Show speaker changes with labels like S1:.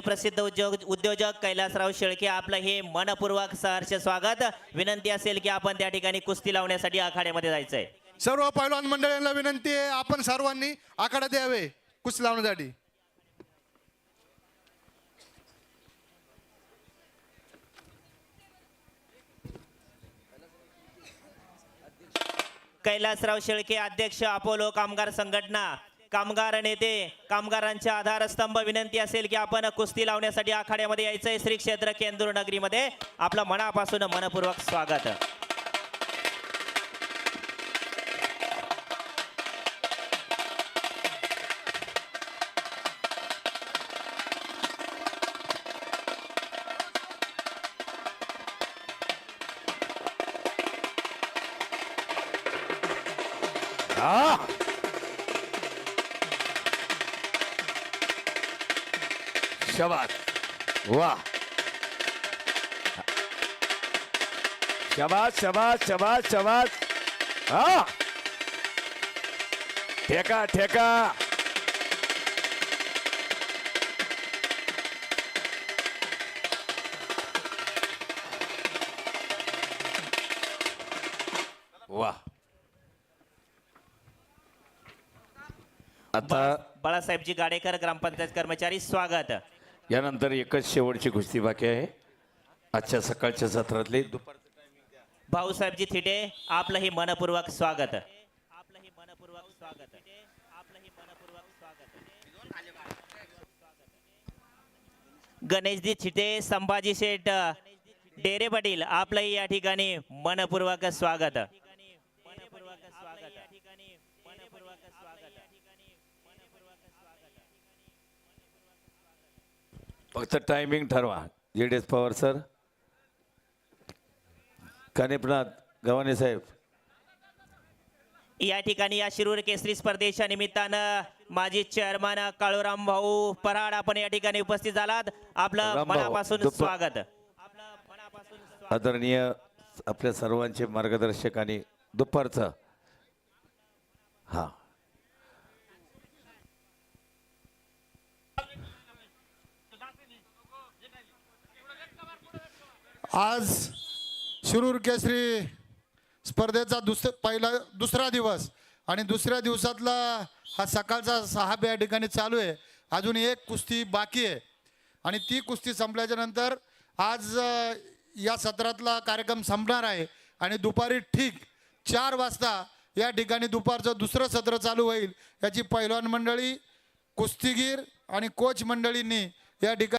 S1: प्रसिद्ध उद्योग उद्योजक कैलासराव शेळके आपलं हे मनपूर्वक सहर्ष स्वागत. विनंती असेल की आपण त्या ठिकाणी कुस्ती लावण्यासाठी आखाड्यामध्ये जायचंय.
S2: सर्व पैलवान मंडळींना विनंती आहे आपण सर्वांनी आखाड्यात यावे कुस्ती लावण्यासाठी.
S1: कैलासराव शेळके अध्यक्ष अपोलो कामगार संघटना. कामगार नेते कामगारांच्या आधारस्तंभ विनंती असेल की आपण कुस्ती लावण्यासाठी आखाड्यामध्ये यायचंय श्री क्षेत्र केंदूर नगरीमध्ये आपलं मनापासून मनपूर्वक स्वागत
S3: Ah! शाबास वा शाबास शाबास शाबास शाबास हा ठेका ठेका वा आता
S1: बाळासाहेबजी गाडेकर ग्रामपंचायत कर्मचारी स्वागत.
S3: यानंतर एकच शेवटची कुस्ती बाकी आहे. आजच्या सकाळच्या सत्रातली दुपार
S1: भाऊसाहेबजी थिटे आपलं ही मनपूर्वक स्वागत. आपलं ही मनपूर्वक स्वागत आपलं ही मनपूर्वक स्वागत गणेशजी थिटे संभाजी शेठ डेरे पाटील आपलंही या ठिकाणी मनपूर्वक स्वागत. मनपूर्वक स्वागत मनपूर्वक स्वागत.
S3: फक्त टायमिंग ठरवा. J D S Pawar sir Kanipnath Gavhane saheb.
S1: या ठिकाणी या शिरूर केसरी स्पर्धेच्या निमित्तानं माजी चेअरमन काळूराम भाऊ पराड आपण या ठिकाणी उपस्थित झालात. आपलं
S3: दुप्पा-
S1: मनापासून स्वागत.
S3: आदरणीय आपल्या सर्वांचे मार्गदर्शक आणि दुपारचं हा.
S2: आज शिरूर केसरी स्पर्धेचा दुस पहिला दुसरा दिवस. आणि दुसऱ्या दिवसातला हा सकाळचा सहा या ठिकाणी चालू आहे. अजून एक कुस्ती बाकी आहे. आणि ती कुस्ती संपल्याच्या नंतर आज या सत्रातला कार्यक्रम संपणार आहे. आणि दुपारी ठीक चार वाजता या ठिकाणी दुपारचं दुसरं सत्र चालू होईल. याची पैलवान मंडळी कुस्तीगीर आणि कोच मंडळींनी या ठिकाणी